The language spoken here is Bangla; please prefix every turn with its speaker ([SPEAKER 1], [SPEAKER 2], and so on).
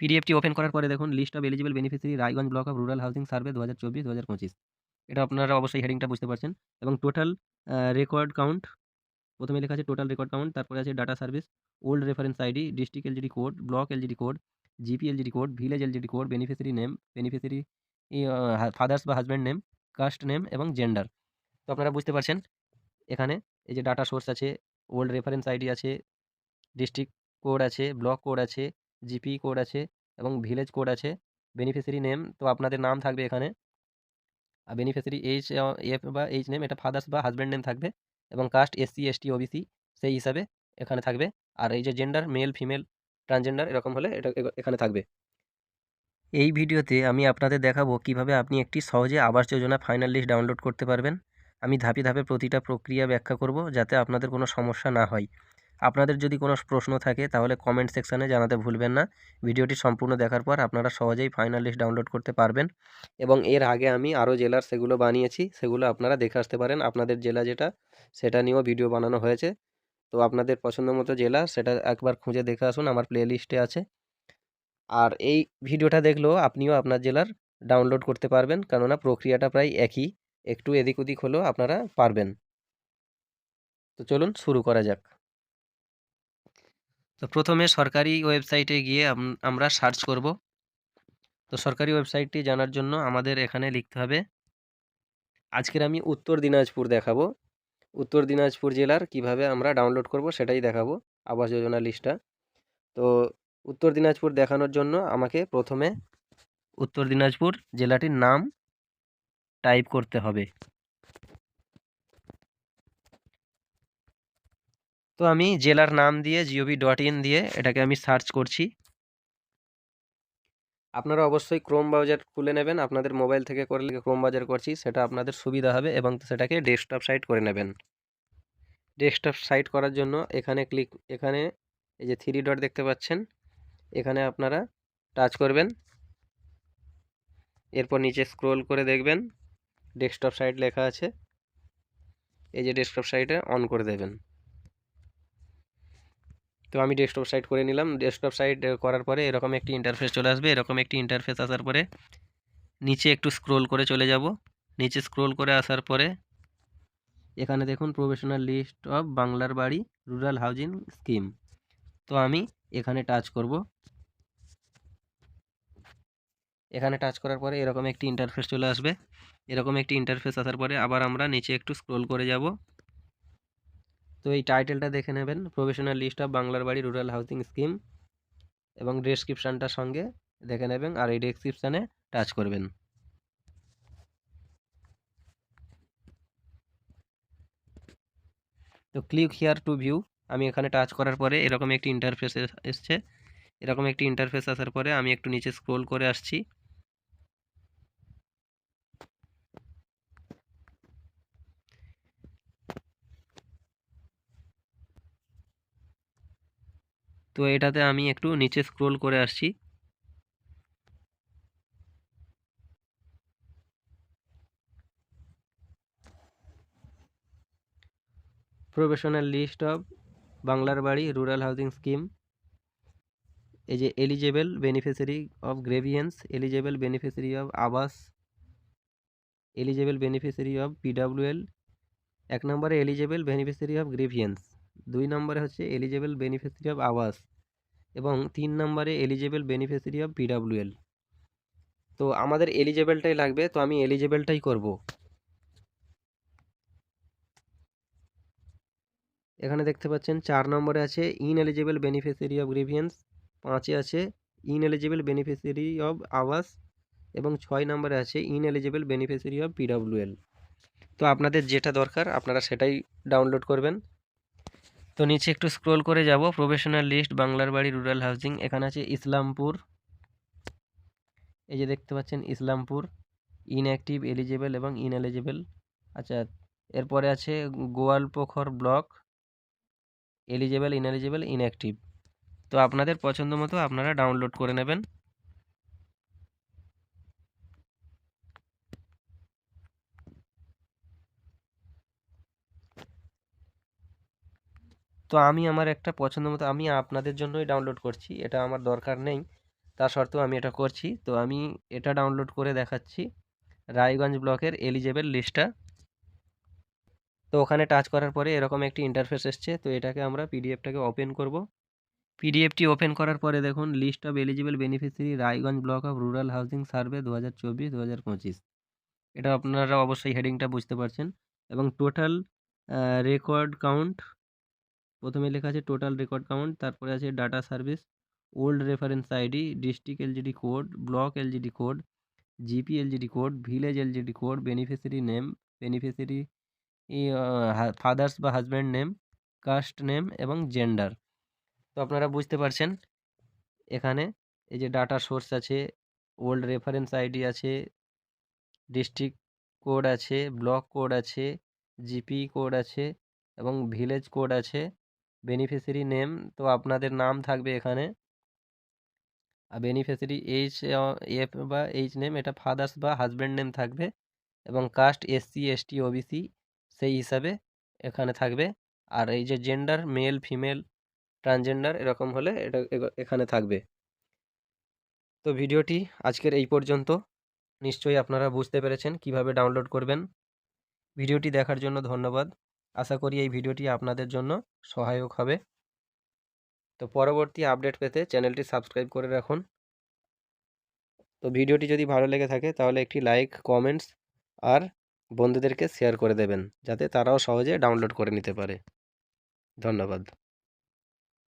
[SPEAKER 1] পিডিএফটি ওপেন করার পরে দেখুন list of eligible beneficiary Raiganj block of rural housing survey দু হাজার চব্বিশ দু হাজার পঁচিশ। এটা আপনারা অবশ্যই হেডিংটা বুঝতে পারছেন। এবং টোটাল রেকর্ড কাউন্ট প্রথমে লেখা আছে টোটাল রেকর্ড কাউন্ট তারপরে আছে data service old reference ID district LGD code block LGD code GP LGD code village LGD code beneficiary name beneficiary father's বা হাজব্যান্ড নেম কাস্ট নেম এবং জেন্ডার তো আপনারা বুঝতে পারছেন এখানে এই যে ডাটা সোর্স আছে ওল্ড রেফারেন্স আইডি আছে ডিস্ট্রিক্ট কোড আছে ব্লক কোড আছে জিপি কোড আছে এবং ভিলেজ কোড আছে। বেনিফিসিয়ারি নেম তো আপনাদের নাম থাকবে এখানে। আর বেনিফিসিয়ারি এইচ এফ বা এইচ নেম, এটা ফাদার্স বা হাজব্যান্ড নেম থাকবে এবং কাস্ট এসসি এসটি ওবিসি সেই হিসাবে এখানে থাকবে। আর এই যে জেন্ডার মেল ফিমেল ট্রান্সজেন্ডার এরকম হলে এটা এখানে থাকবে। এই ভিডিওতে আমি আপনাদের দেখাবো কীভাবে আপনি একটি সহজে Awas Yojana final list download করতে পারবেন। আমি ধাপে ধাপে প্রতিটা প্রক্রিয়া ব্যাখ্যা করব যাতে আপনাদের কোনো সমস্যা না হয়। আপনাদের যদি কোনো প্রশ্ন থাকে, তাহলে কমেন্ট সেকশানে জানাতে ভুলবেন না। ভিডিওটি সম্পূর্ণ দেখার পর আপনারা সহজেই ফাইনাল লিস্ট ডাউনলোড করতে পারবেন। এবং এর আগে আমি আরও জেলার সেগুলো বানিয়েছি, সেগুলো আপনারা দেখে আসতে পারেন। আপনাদের জেলা যেটা, সেটা নিয়েও ভিডিও বানানো হয়েছে। তো আপনাদের পছন্দ মতো জেলা, সেটা একবার খুঁজে দেখে আসুন, আমার প্লে লিস্টে আছে। আর এই ভিডিওটা দেখলেও আপনিও আপনার জেলার ডাউনলোড করতে পারবেন, কেননা প্রক্রিয়াটা প্রায় একই। একটু এদিক ওদিক হলেও আপনারা পারবেন। তো চলুন, শুরু করা যাক। তো প্রথমে সরকারি ওয়েবসাইটে গিয়ে আমরা সার্চ করব। তো সরকারি ওয়েবসাইটটি জানার জন্য আমাদের এখানে লিখতে হবে, আজকের আমি উত্তর দিনাজপুর দেখাবো। উত্তর দিনাজপুর জেলার কীভাবে আমরা ডাউনলোড করব সেটাই দেখাবো, আবাস যোজনা লিস্টটা তো উত্তর দিনাজপুর দেখানোর জন্য আমাকে প্রথমে উত্তর দিনাজপুর জেলাটির নাম টাইপ করতে হবে। তো আমি জেলার নাম দিয়ে জিওভি ডট ইন দিয়ে এটাকে আমি সার্চ করছি। আপনারা অবশ্যই ক্রোম ব্রাউজার খুলে নেবেন। আপনাদের মোবাইল থেকে করলে ক্রোম ব্রাউজার করছি, সেটা আপনাদের সুবিধা হবে এবং সেটাকে ডেস্কটপ সাইট করে নেবেন। ডেস্কটপ সাইট করার জন্য এখানে ক্লিক এখানে এই যে থ্রি ডট দেখতে পাচ্ছেন, এখানে আপনারা টাচ করবেন। এরপর নিচে স্ক্রোল করে দেখবেন ডেস্কটপ সাইট লেখা আছে। এই যে ডেস্কটপ সাইটে অন করে দেবেন। তো আমি ডেস্কটপ সাইট করে নিলাম। ডেস্কটপ সাইট করার পরে এরকম একটি ইন্টারফেস চলে আসবে। এরকম একটি ইন্টারফেস আসার পরে নিচে একটু স্ক্রোল করে চলে যাব। নিচে স্ক্রোল করে আসার পরে এখানে দেখুন প্রফেশনাল লিস্ট অফ বাংলার বাড়ি রুরাল হাউজিং স্কিম তো আমি এখানে টাচ করব। এখানে টাচ করার পরে এরকম একটি ইন্টারফেস চলে আসবে। এরকম একটি ইন্টারফেস আসার পরে আবার আমরা নিচে একটু স্ক্রোল করে যাব। তো এই টাইটেলটা দেখে নেবেন, প্রফেশনাল লিস্ট অফ বাংলার বাড়ি, রুরাল হাউসিং স্কিম এবং ডেসক্রিপশানটার সঙ্গে দেখে নেবেন আর এই ডেসক্রিপশানে টাচ করবেন। তো ক্লিক হিয়ার টু ভিউ, আমি এখানে টাচ করার পরে এরকম একটি ইন্টারফেস এসছে। এরকম একটি ইন্টারফেস আসার পরে আমি একটু নিচে স্ক্রোল করে আসছি। তো এটাতে আমি একটু নিচে স্ক্রোল করে আসছি। প্রফেশনাল লিস্ট অফ বাংলার বাড়ি রুরাল হাউজিং স্কিম এই যে eligible beneficiary of grievance eligible beneficiary of Awas eligible beneficiary of PWL এক নম্বরে এলিজেবল বেনিফিশিয়ারি অফ গ্রেভিয়েন্স দুই নম্বরে হচ্ছে এলিজেবল বেনিফিশিয়ারি অফ আওয়াস এবং তিন নম্বরে এলিজেবল বেনিফিশিয়ারি অফ পিডাব্লিউএল তো আমাদের এলিজেবলটাই লাগবে, তো আমি এলিজেবলটাই করব। এখানে দেখতে পাচ্ছেন, চার নম্বরে আছে ineligible beneficiary of grievance পাঁচে আছে ineligible beneficiary of Awas এবং ছয় নম্বরে আছে ineligible beneficiary of PWL তো আপনাদের যেটা দরকার, আপনারা সেটাই ডাউনলোড করবেন। তো নিচে একটু স্ক্রোল করে যাব। প্রফেশনাল লিস্ট বাংলার বাড়ি রুরাল হাউজিং এখানে আছে ইসলামপুর। এই যে দেখতে পাচ্ছেন ইসলামপুর ইনঅ্যাক্টিভ এলিজেবল এবং ইনএলিজেবল আচ্ছা এরপরে আছে Goalpokhar block eligible ineligible inactive তো আপনাদের পছন্দ মতো আপনারা ডাউনলোড করে নেবেন। তো আমি আমার একটা পছন্দ মতো, আমি আপনাদের জন্যই ডাউনলোড করছি, এটা আমার দরকার নেই। তা সত্ত্বেও আমি এটা করছি। তো আমি এটা ডাউনলোড করে দেখাচ্ছি রায়গঞ্জ ব্লকের এলিজেবল লিস্টটা তো ওখানে টাচ করার পরে এরকম একটি ইন্টারফেস এসছে। তো এটাকে আমরা পিডিএফটাকে ওপেন করব। পিডিএফটি ওপেন করার পরে দেখুন list of eligible beneficiary Raiganj block of rural housing survey দু হাজার চব্বিশ দু হাজার পঁচিশ। এটা আপনারা অবশ্যই হেডিংটা বুঝতে পারছেন। এবং টোটাল রেকর্ড কাউন্ট প্রথমে লেখা আছে টোটাল রেকর্ড কাউন্ট, তারপরে আছে data service, old reference ID, district LGD code, block LGD code, GP LGD code, village LGD code, beneficiary name, beneficiary father's বা হাজব্যান্ড নেম, কাস্ট নেম এবং জেন্ডার। তো আপনারা বুঝতে পারছেন? এখানে এই যে ডাটা সোর্স আছে, ওল্ড রেফারেন্স আইডি আছে, ডিস্ট্রিক্ট কোড আছে, ব্লক কোড আছে, জিপি কোড আছে এবং ভিলেজ কোড আছে বেনিফিসিয়ারি নেম তো আপনাদের নাম থাকবে এখানে। আর বেনিফিসিয়ারি এইচ এফ বা এইচ নেম এটা ফাদার্স বা হাজব্যান্ড নেম থাকবে এবং কাস্ট এসসি এসটি ওবিসি সেই হিসাবে এখানে থাকবে। আর এই যে জেন্ডার মেল ফিমেল ট্রান্সজেন্ডার এরকম হলে এটা এখানে থাকবে। তো ভিডিওটি আজকের এই পর্যন্ত। নিশ্চয়ই আপনারা বুঝতে পেরেছেন কীভাবে ডাউনলোড করবেন। ভিডিওটি দেখার জন্য ধন্যবাদ। আশা করি এই ভিডিওটি আপনাদের জন্য সহায়ক হবে। তো পরবর্তী আপডেট পেতে চ্যানেলটি সাবস্ক্রাইব করে রাখুন। তো ভিডিওটি যদি ভালো লেগে থাকে তাহলে একটি লাইক, কমেন্টস আর বন্ধুদেরকে শেয়ার করে দেবেন, যাতে তারাও সহজে ডাউনলোড করে নিতে পারে। ধন্যবাদ।